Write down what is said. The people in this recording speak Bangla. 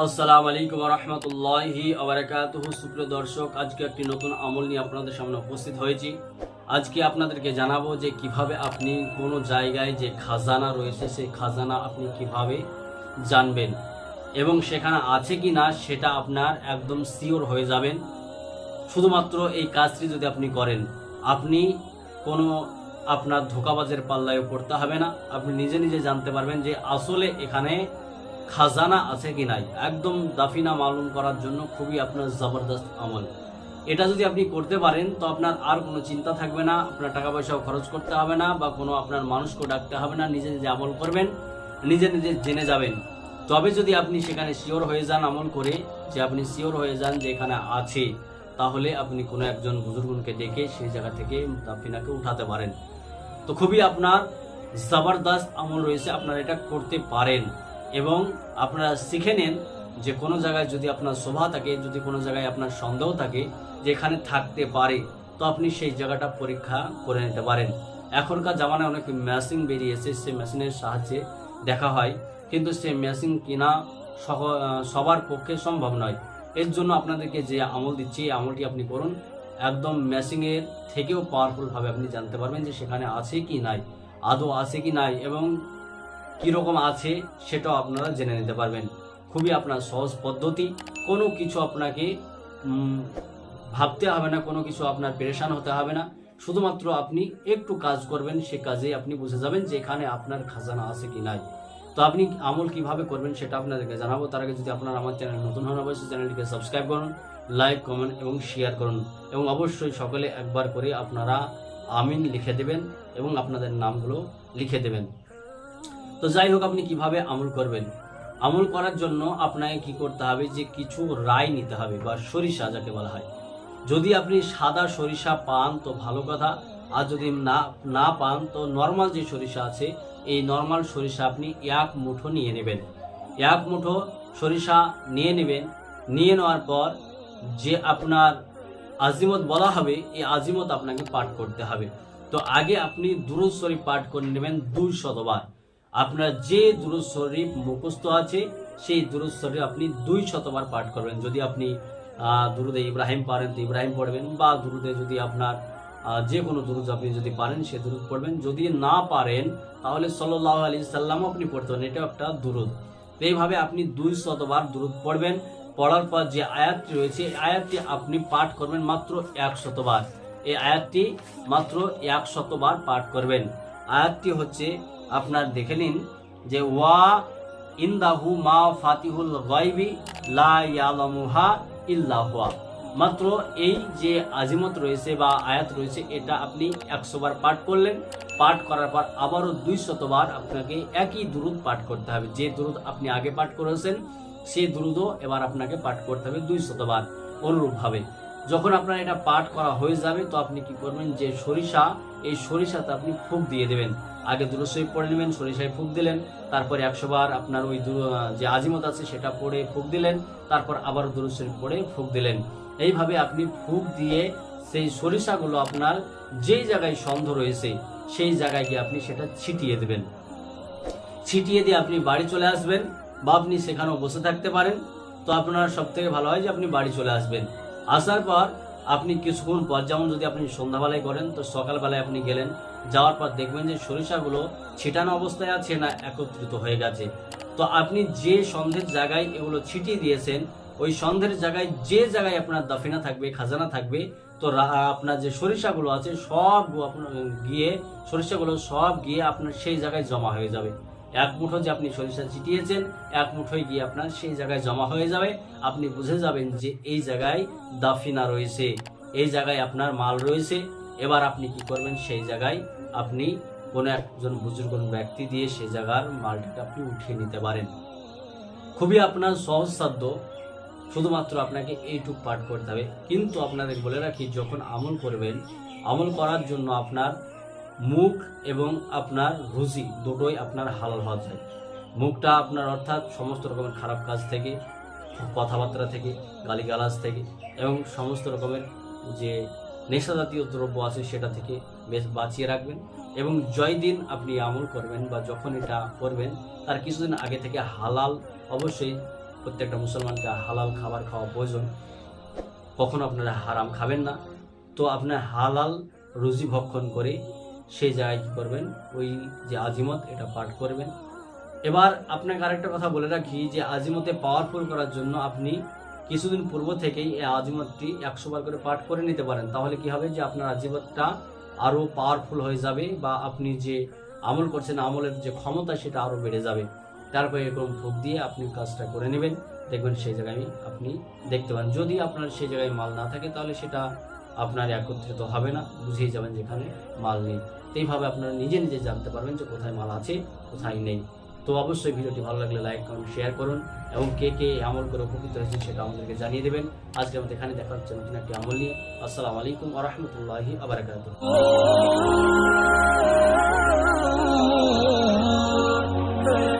আসসালামু আলাইকুম রহমতুল্লাহি আবরাকাতুহু সুপ্রিয় দর্শক, আজকে একটি নতুন আমল নিয়ে আপনাদের সামনে উপস্থিত হয়েছি। আজকে আপনাদেরকে জানাব যে কীভাবে আপনি কোনো জায়গায় যে খাজানা রয়েছে, সেই খাজানা আপনি কীভাবে জানবেন এবং সেখানে আছে কি না, সেটা আপনার একদম সিওর হয়ে যাবেন। শুধুমাত্র এই কাজটি যদি আপনি করেন, আপনি কোনো আপনার ধোকাবাজের পাল্লায় পড়তে হবে না। আপনি নিজে নিজে জানতে পারবেন যে আসলে এখানে খাজানা আছে কি নাই, একদম দাফিনা মালুম করার জন্য খুবই আপনার জবরদস্ত আমল। এটা যদি আপনি করতে পারেন, তো আপনার আর কোনো চিন্তা থাকবে না, আপনার টাকা পয়সাও খরচ করতে হবে না, বা কোনো আপনার মানুষকেও ডাকতে হবে না, নিজে নিজে আমল করবেন, নিজে নিজে জেনে যাবেন। তবে যদি আপনি সেখানে শিওর হয়ে যান আমল করে, যে আপনি শিওর হয়ে যান যে এখানে আছে, তাহলে আপনি কোনো একজন বুজুর্গকে ডেকে সেই জায়গা থেকে দাফিনাকে উঠাতে পারেন। তো খুবই আপনার জবরদস্ত আমল রয়েছে, আপনারা এটা করতে পারেন। এবং আপনারা শিখে নেন যে কোনো জায়গায় যদি আপনার শোভা থাকে, যদি কোনো জায়গায় আপনার সন্দেহ থাকে যে এখানে থাকতে পারে, তো আপনি সেই জায়গাটা পরীক্ষা করে নিতে পারেন। এখনকার জামানায় অনেক মেশিন বেরিয়েছে, সেই মেশিনের সাহায্যে দেখা হয়। কিন্তু সেই মেশিন কেনা সবার পক্ষে সম্ভব নয়। এর জন্য আপনাদেরকে যে আমল দিচ্ছি, এই আমলটি আপনি করুন। একদম মেশিনের থেকেও পাওয়ারফুলভাবে আপনি জানতে পারবেন যে সেখানে আছে কি নাই, আদৌ আছে কি নাই এবং কীরকম আছে সেটাও আপনারা জেনে নিতে পারবেন। খুবই আপনার সহজ পদ্ধতি। কোনো কিছু আপনাকে ভাবতে হবে না, কোনো কিছু আপনার পেরেশান হতে হবে না। শুধুমাত্র আপনি একটু কাজ করবেন, সে কাজে আপনি বুঝে যাবেন যে এখানে আপনার খাজানা আছে কি নাই। তো আপনি আমল কীভাবে করবেন সেটা আপনাদেরকে জানাব। তার আগে যদি আপনার আমার চ্যানেল নতুন হন, অবশ্যই চ্যানেলটিকে সাবস্ক্রাইব করুন, লাইক, কমেন্ট এবং শেয়ার করুন। এবং অবশ্যই সকলে একবার করে আপনারা আমিন লিখে দেবেন এবং আপনাদের নামগুলো লিখে দেবেন। তো যাই হোক, আপনি কীভাবে আমল করবেন? আমল করার জন্য আপনাকে কি করতে হবে যে, কিছু রায় নিতে হবে বা সরিষা যাকে বলা হয়। যদি আপনি সাদা সরিষা পান, তো ভালো কথা। আর যদি না না পান, তো নর্মাল যে সরিষা আছে, এই নর্মাল সরিষা আপনি এক মুঠো নিয়ে নেবেন। এক মুঠো সরিষা নিয়ে নেবেন। নিয়ে নেওয়ার পর যে আপনার আজিমত বলা হবে, এই আজিমত আপনাকে পাঠ করতে হবে। তো আগে আপনি দুরুদ শরীফ পাঠ করে নেবেন দুই শতবার আপনার যে দুরুদ শরীফ মুখস্থ আছে, সেই দুরুদ শরীফ আপনি দুই শতবার পাঠ করবেন। যদি আপনি দুরুদে ইব্রাহিম পারেন, তো ইব্রাহিম পড়বেন, বা দুরুদে যদি আপনার যে কোনো দুরুদ আপনি যদি পারেন, সে দুরুদ পড়বেন। যদি না পারেন, তাহলে সাল্লাহ আলি সাল্লামও আপনি পড়তে পারেন। এটা একটা দুরুদ। এইভাবে আপনি দুই শতবার দুরুদ পড়বেন। পড়ার পর যে আয়াতটি রয়েছে আয়াতটি আপনি পাঠ করবেন মাত্র এক শতবার। এই আয়াতটি মাত্র এক শতবার পাঠ করবেন। আয়াতটি হচ্ছে আপনার দেখে নিন যে ওয়া ইন্দাহু মা ফাতিহুল গাইবি লা ইয়ালামুহা ইল্লা হুয়া। মাত্র এই যে আজিমত রয়েছে বা আয়াত রয়েছে, এটা আপনি একশো বার পাঠ করলেন। পাঠ করার পর আবারও দুই শতবার আপনাকে একই দুরুদ পাঠ করতে হবে। যে দুরুদ আপনি আগে পাঠ করেছেন সেই দুরুদও এবার আপনাকে পাঠ করতে হবে দুই শতবার অনুরূপভাবে। যখন আপনার এটা পাঠ করা হয়ে যাবে, তো আপনি কি করবেন যে সরিষা, এই সরিষাতে আপনি ফুক দিয়ে দেবেন। আগে দুরুসই পড়ে নেবেন, সরিষায় ফুক দিলেন, তারপরে একশো বার আপনার ওই যে আজিমত আছে সেটা পড়ে ফুক দিলেন, তারপর আবার দুরুসই পড়ে ফুক দিলেন। এইভাবে আপনি ফুক দিয়ে সেই সরিষাগুলো আপনার যেই জায়গায় সন্ধ রয়েছে, সেই জায়গায় গিয়ে আপনি সেটা ছিটিয়ে দেবেন। ছিটিয়ে দিয়ে আপনি বাড়ি চলে আসবেন, বা আপনি সেখানেও বসে থাকতে পারেন। তো আপনার সব থেকে ভালো হয় যে আপনি বাড়ি চলে আসবেন। আসার পর আপনি কিছুক্ষণ পর, যেমন যদি আপনি সন্ধ্যাবেলায় করেন, তো সকালবেলায় আপনি গেলেন, যাওয়ার পর দেখবেন যে সরিষাগুলো ছিটানো অবস্থায় আছে না একত্রিত হয়ে গেছে। তো আপনি যে সন্ধ্যের জায়গায় এগুলো ছিটিয়ে দিয়েছেন, ওই সন্ধ্যের জায়গায় যে জায়গায় আপনার দাফিনা থাকবে, খাজানা থাকবে, তো আপনার যে সরিষাগুলো আছে সব গিয়ে সরিষাগুলো সব গিয়ে আপনার সেই জায়গায় জমা হয়ে যাবে। এক মুঠো যে আপনি সরিষা ছিটিয়েছেন, এক মুঠোয় গিয়ে আপনার সেই জায়গায় জমা হয়ে যাবে। আপনি বুঝে যাবেন যে এই জায়গায় দাফিনা রয়েছে, এই জায়গায় আপনার মাল রয়েছে। এবার আপনি কি করবেন? সেই জায়গায় আপনি কোনো একজন বুজুর্গ ব্যক্তি দিয়ে সেই জায়গার মালটাকে আপনি উঠিয়ে নিতে পারেন। খুবই আপনার সহজসাধ্য শুধুমাত্র আপনাকে এইটুক পাঠ করতে হবে। কিন্তু আপনাদের বলে রাখি, যখন আমল করবেন, আমল করার জন্য আপনার মুখ এবং আপনার রুজি দুটোই আপনার হালাল হওয়া চাই। মুখটা আপনার অর্থাৎ সমস্ত রকমের খারাপ কাজ থেকে, কথাবার্তা থেকে, গালিগালাজ থেকে এবং সমস্ত রকমের যে নেশা জাতীয় দ্রব্য আছে সেটা থেকে বেশ বাঁচিয়ে রাখবেন এবং জয় দিন আপনি আমল করবেন বা যখন এটা করবেন, তার কিছুদিন আগে থেকে হালাল, অবশ্যই প্রত্যেকটা মুসলমানকে হালাল খাবার খাওয়া প্রয়োজন। কখনো আপনারা হারাম খাবেন না। তো আপনার হালাল রুজি ভক্ষণ করে জায়গায় কী করবেন, ওই যে আজিমত এটা পাঠ করবেন। এবার আপনাকে আরেকটা কথা বলে রাখি যে আজিমতে পাওয়ারফুল করার জন্য আপনি কিছুদিন পূর্ব থেকেই এই আজিমতটি একশো বার করে পাঠ করে নিতে পারেন। তাহলে কি হবে যে আপনার আজিমতটা আরও পাওয়ারফুল হয়ে যাবে বা আপনি যে আমল করছেন, আমলের যে ক্ষমতা সেটা আরও বেড়ে যাবে। তারপরে এরকম ভোগ দিয়ে আপনি কাজটা করে নেবেন। দেখবেন সেই জায়গায় আপনি দেখতে পান। যদি আপনার সেই জায়গায় মাল না থাকে, তাহলে সেটা আপনার একত্রিত হবে না, বুঝিয়ে যাবেন যেখানে মাল নেই। এইভাবে আপনারা নিজে নিজে জানতে পারবেন যে কোথায় মাল আছে, কোথায় নেই। তো অবশ্যই ভিডিওটি ভালো লাগলে লাইক করুন শেয়ার করুন এবং কে কে আমল করে উপকৃত হয়েছে সেটা আমাদেরকে জানিয়ে দেবেন। আজকে আমাদের এখানে দেখা হচ্ছে নতুন একটি আমল নিয়ে। আসসালামু আলাইকুম আ রহমতুল্লাহি আবরাকাতুহ